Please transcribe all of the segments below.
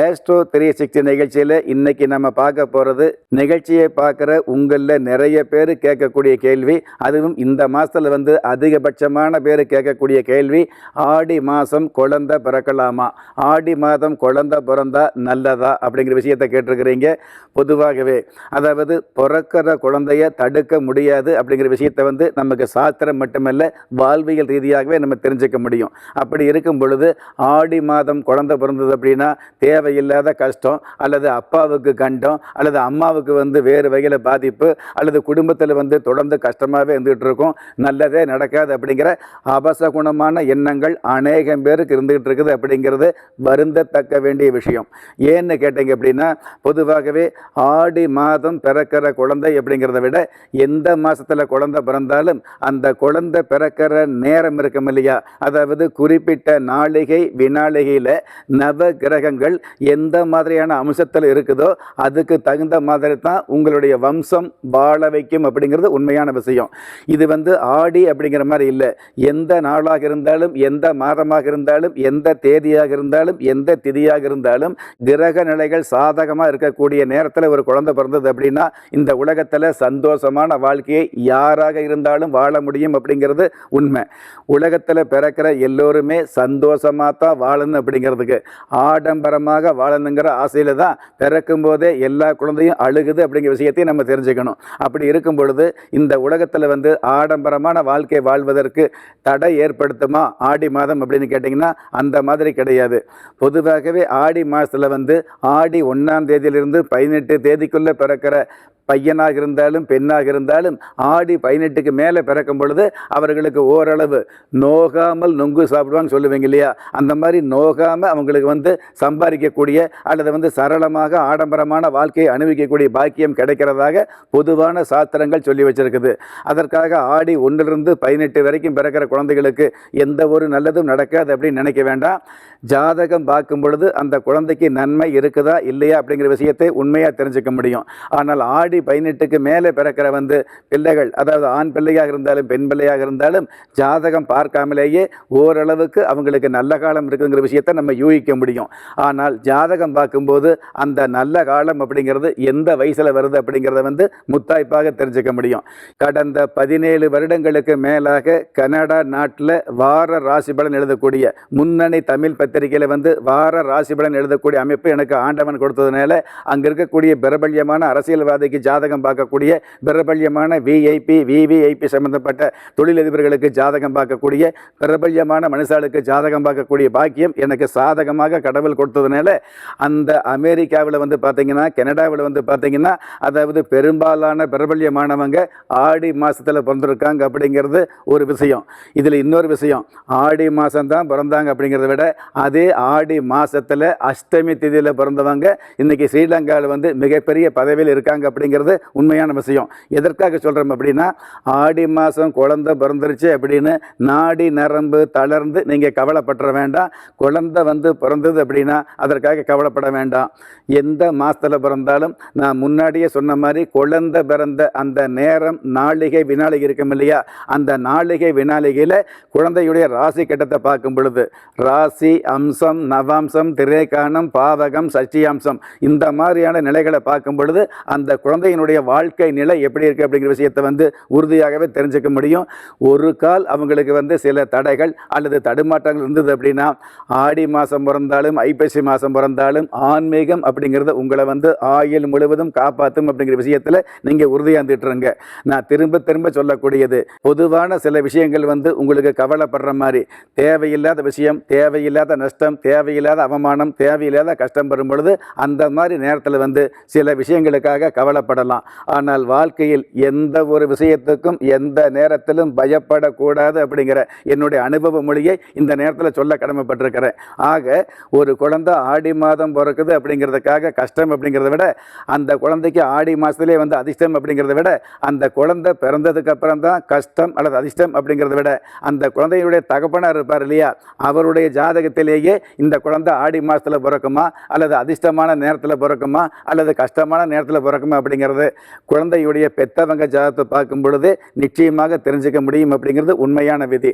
Astro three sixty நிகழ்ச்சியில் இன்னைக்கு நம்ம பார்க்க போகிறது நிகழ்ச்சியை பார்க்குற உங்களில் நிறைய பேர் கேட்கக்கூடிய கேள்வி. அதுவும் இந்த மாதத்தில் வந்து அதிகபட்சமான பேர் கேட்கக்கூடிய கேள்வி ஆடி மாதம் குழந்த பிறக்கலாமா? ஆடி மாதம் குழந்த பிறந்தா நல்லதா? அப்படிங்கிற விஷயத்தை கேட்டிருக்கிறீங்க. பொதுவாகவே அதாவது பிறக்கிற குழந்தைய தடுக்க முடியாது அப்படிங்கிற விஷயத்தை வந்து நமக்கு சாஸ்திரம் மட்டுமல்ல வாழ்வியல் ரீதியாகவே நம்ம தெரிஞ்சுக்க முடியும். அப்படி இருக்கும் பொழுது ஆடி மாதம் குழந்தை பிறந்தது அப்படின்னா தேவையில்லாத கஷ்டம் அல்லது அப்பாவுக்கு கண்டம் அல்லது அம்மாவுக்கு வந்து வேறு வகையில் பாதிப்பு அல்லது குடும்பத்தில் வந்து தொடர்ந்து கஷ்டமாகவே இருந்துகிட்டு இருக்கும் நல்லதே நடக்காது அப்படிங்கிற அபசகுணமான எண்ணங்கள் அநேகம் பேருக்கு இருந்துகிட்டு இருக்குது அப்படிங்கிறது வருந்தத்தக்க வேண்டிய விஷயம். ஏன்னு கேட்டீங்க அப்படின்னா பொதுவாகவே ஆடி மாதம் பிறக்கிற குழந்தை அப்படிங்கிறத விட எந்த மாதத்தில் குழந்தை பிறந்தாலும் அந்த குழந்தை பிறக்கிற நேரம் இருக்கும் இல்லையா? அதாவது குறிப்பிட்ட நாளிகை வினாளிகையில் நவ கிரகங்கள் எந்த மாதிரியான அம்சத்தில் இருக்குதோ அதுக்கு தகுந்த மாதிரி தான் உங்களுடைய வம்சம் வாழ வைக்கும் அப்படிங்கிறது உண்மையான விஷயம். இது வந்து ஆடி அப்படிங்கிற மாதிரி இல்லை. எந்த நாளாக இருந்தாலும் எந்த மாதமாக இருந்தாலும் எந்த தேதியாக இருந்தாலும் எந்த திதியாக இருந்தாலும் கிரக நிலைகள் சாதகமாக இருக்கக்கூடிய நேரத்தில் ஒரு குழந்தை பிறந்தது அப்படின்னா இந்த உலகத்தில் சந்தோஷமான வாழ்க்கையை யாராக இருந்தாலும் வாழ முடியும் அப்படிங்கிறது உண்மை. உலகத்தில் பிறக்கிற எல்லோருமே சந்தோஷமாக தான் வாழணும் அப்படிங்கிறதுக்கு. ஆடம்பரமாக வாழணுங்கிற ஆசையில் தான் பிறக்கும் போதே எல்லா குழந்தையும் அழுகுது அப்படிங்கிற விஷயத்தையும் நம்ம தெரிஞ்சுக்கணும். அப்படி இருக்கும் பொழுது இந்த உலகத்தில் வந்து ஆடம்பரமான வாழ்க்கை வாழ்வதற்கு தடை ஏற்படுத்துமா? ஆடி மாதம் அப்படின்னு கேட்டிங்கன்னா அந்த மாதிரி கிடையாது. பொதுவாகவே ஆடி மாதத்தில் வந்து ஆடி ஒன்றாம் தேதியிலிருந்து பதினெட்டு தேதிக்குள்ளே பிறக்கிற பையனாக இருந்தாலும் பெண்ணாக இருந்தாலும் ஆடி பதினெட்டுக்கு மேலே பிறக்கும் பொழுது அவர்களுக்கு ஓரளவு நோகாமல் நொங்கு சாப்பிடுவான்னு சொல்லுவீங்க இல்லையா? அந்த மாதிரி நோகாமல் அவங்களுக்கு வந்து சம்பாதிக்கக்கூடிய அல்லது வந்து சரளமாக ஆடம்பரமான வாழ்க்கையை அனுபவிக்கக்கூடிய பாக்கியம் கிடைக்கிறதாக பொதுவான சாத்திரங்கள் சொல்லி வச்சிருக்குது. அதற்காக ஆடி ஒன்றிலிருந்து பதினெட்டு வரைக்கும் பிறக்கிற குழந்தைகளுக்கு எந்த ஒரு நல்லதும் நடக்காது அப்படின்னு நினைக்க வேண்டாம். ஜாதகம் பார்க்கும் பொழுது அந்த குழந்தைக்கு நன்மை இருக்குதா இல்லையா அப்படிங்கிற விஷயத்தை உண்மையாக தெரிஞ்சுக்க முடியும். ஆனால் ஆடி பதினெட்டுக்கு மேலே பிறக்கிற வந்து பிள்ளைகள் அதாவது ஆண் பிள்ளையாக இருந்தாலும் பெண் பிள்ளையாக இருந்தாலும் ஜாதகம் பார்க்காமலேயே ஓரளவுக்கு அவங்களுக்கு நல்ல காலம் இருக்குங்கிற விஷயத்தை நம்ம யூகிக்க முடியும். ஆனால் ஜாதகம் பார்க்கும்போது அந்த நல்ல காலம் அப்படிங்கிறது எந்த வயசில் வருது அப்படிங்கிறத வந்து முத்தாய்ப்பாக தெரிஞ்சுக்க முடியும். கடந்த பதினேழு வருடங்களுக்கு மேலாக கனடா நாட்டில் வார ராசி பலன் எழுதக்கூடிய முன்னணி தமிழ் பத்திரிகையில் வந்து வார ராசி பலன் எழுதக்கூடிய அமைப்பு எனக்கு ஆண்டவன் கொடுத்ததுனால அங்கே இருக்கக்கூடிய பிரபல்யமான அரசியல்வாதிக்கு ஜாதகம் பார்க்கக்கூடிய பிரபல்யமான விஐபி விவிஐபி சம்பந்தப்பட்ட தொழிலதிபர்களுக்கு ஜாதகம் பார்க்கக்கூடிய பிரபல்யமான மனுஷாளுக்கு ஜாதகம் பார்க்கக்கூடிய பாக்கியம் எனக்கு சாதகமாக கடவுள் கொடுத்ததுனால அந்த அமெரிக்காவில் வந்து பார்த்தீங்கன்னா கனடாவில் வந்து பார்த்தீங்கன்னா அதாவது பெரும்பாலான பிரபல்யமானவங்க ஆடி மாதத்தில் பிறந்திருக்காங்க அப்படிங்கிறது ஒரு விஷயம். இதில் இன்னொரு விஷயம் ஆடி மாதம்தான் பிறந்தாங்க அப்படிங்கிறத விட அதே ஆடி மாதத்தில் அஷ்டமி திதியில் பிறந்தவங்க இன்றைக்கி ஸ்ரீலங்காவில் வந்து மிகப்பெரிய பதவியில் இருக்காங்க அப்படிங்கிறது உண்மையான விஷயம். எதற்காக சொல்கிறோம் அப்படின்னா ஆடி மாதம் குழந்தை பிறந்துருச்சு அப்படின்னு நாடி நரம்பு தளர்ந்து நீங்கள் கவலைப்பட்டுற வேண்டாம். குழந்தை வந்து பிறந்தது அப்படின்னா அதற்காக கவலைப்பட வேண்டாம். எந்த மாதத்தில் பிறந்தாலும் நான் முன்னாடியே சொன்ன மாதிரி குழந்தை பிறந்த அந்த நேரம் நாளிகை வினாளிகை இருக்கும் இல்லையா? அந்த நாளிகை வினாளிகையில் குழந்தையுடைய ராசி கட்டத்தை பார்க்கும் பொழுது ராசி அம்சம் நவாம்சம் திரேகானம் பாவகம் சச்சியாம்சம் இந்த மாதிரியான நிலைகளை பார்க்கும் பொழுது அந்த குழந்தையினுடைய வாழ்க்கை நிலை எப்படி இருக்குது அப்படிங்கிற விஷயத்தை வந்து உறுதியாகவே தெரிஞ்சுக்க முடியும். ஒரு கால் அவங்களுக்கு வந்து சில தடைகள் அல்லது தடுமாற்றங்கள் இருந்தது அப்படின்னா ஆடி மாதம் பிறந்தாலும் ஐப்பசி மாதம் பிறந்தாலும் ஆன்மீகம் அப்படிங்கிறது உங்களை வந்து ஆயுள் முழுவதும் காப்பாற்றும் அப்படிங்கிற விஷயத்தில் நீங்கள் உறுதியாக இருந்துட்டுருங்க நான் திரும்ப திரும்ப சொல்லக்கூடியது பொதுவான சில விஷயங்கள் வந்து உங்களுக்கு கவலைப்படுற மாதிரி தேவையில்லாத விஷயம் தேவையில்லாத நஷ்டம் தேவையில்லாத அவமானம் தேவையில்லாத கஷ்டம் பெறும் பொழுது அந்த மாதிரி நேரத்தில் வந்து சில விஷயங்களுக்காக கவலைப்பட பயப்படலாம். ஆனால் வாழ்க்கையில் எந்த ஒரு விஷயத்துக்கும் எந்த நேரத்திலும் பயப்படக்கூடாது அப்படிங்கிற என்னுடைய அனுபவ மொழியை இந்த நேரத்தில் சொல்ல கடமைப்பட்டிருக்கிறேன். ஆக ஒரு குழந்தை ஆடி மாதம் பிறக்குது அப்படிங்கிறதுக்காக கஷ்டம் அப்படிங்கிறத விட அந்த குழந்தைக்கு ஆடி மாதத்துலேயே வந்து அதிர்ஷ்டம் அப்படிங்கிறத விட அந்த குழந்தை பிறந்ததுக்கு அப்புறம் தான் கஷ்டம் அல்லது அதிர்ஷ்டம் அப்படிங்கிறத விட அந்த குழந்தையுடைய தகப்பனார் இருப்பார் இல்லையா? அவருடைய ஜாதகத்திலேயே இந்த குழந்தை ஆடி மாதத்தில் பிறக்குமா? அல்லது அதிர்ஷ்டமான நேரத்தில் பிறக்குமா? அல்லது கஷ்டமான நேரத்தில் பிறக்குமா அப்படிங்கிற அப்படிங்கிறது குழந்தையுடைய பெத்தவங்க ஜாதகத்தை பார்க்கும் பொழுது நிச்சயமாக தெரிஞ்சுக்க முடியும் அப்படிங்கிறது உண்மையான விதி.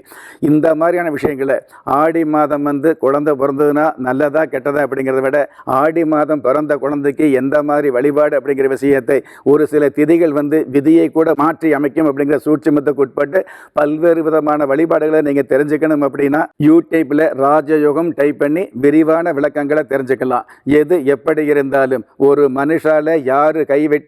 இந்த மாதிரியான விஷயங்களை ஆடி மாதம் வந்து குழந்தை பிறந்ததுன்னா நல்லதா கெட்டதா அப்படிங்கிறத விட ஆடி மாதம் பிறந்த குழந்தைக்கு எந்த மாதிரி வழிபாடு அப்படிங்கிற விஷயத்தை ஒரு சில திதிகள் வந்து விதியை கூட மாற்றி அமைக்கும் அப்படிங்கிற சூட்சமத்துக்கு உட்பட்டு பல்வேறு விதமான வழிபாடுகளை நீங்கள் தெரிஞ்சுக்கணும் அப்படின்னா யூடியூப்பில் ராஜயோகம் டைப் பண்ணி விரிவான விளக்கங்களை தெரிஞ்சுக்கலாம். எது எப்படி இருந்தாலும் ஒரு மனுஷால யாரு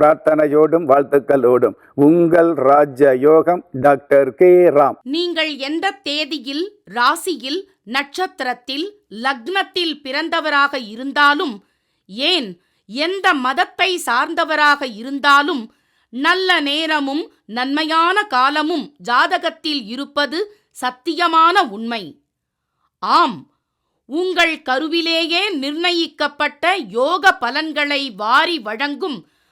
பிரார்த்தனையோடும் வாழ்த்துக்களோடும். உங்கள் ராஜ்ய யோகம் டாக்டர் கே. ராம். நீங்கள் எந்த தேதியில் ராசியில் நட்சத்திரத்தில் லக்னத்தில் பிறந்தவராக இருந்தாலும் ஏன் எந்த மதத்தை சார்ந்தவராக இருந்தாலும் நல்ல நேரமும் நன்மையான காலமும் ஜாதகத்தில் இருப்பது சத்தியமான உண்மை. ஆம் உங்கள் கருவிலேயே நிர்ணயிக்கப்பட்ட யோக பலன்களை வாரி வழங்கும்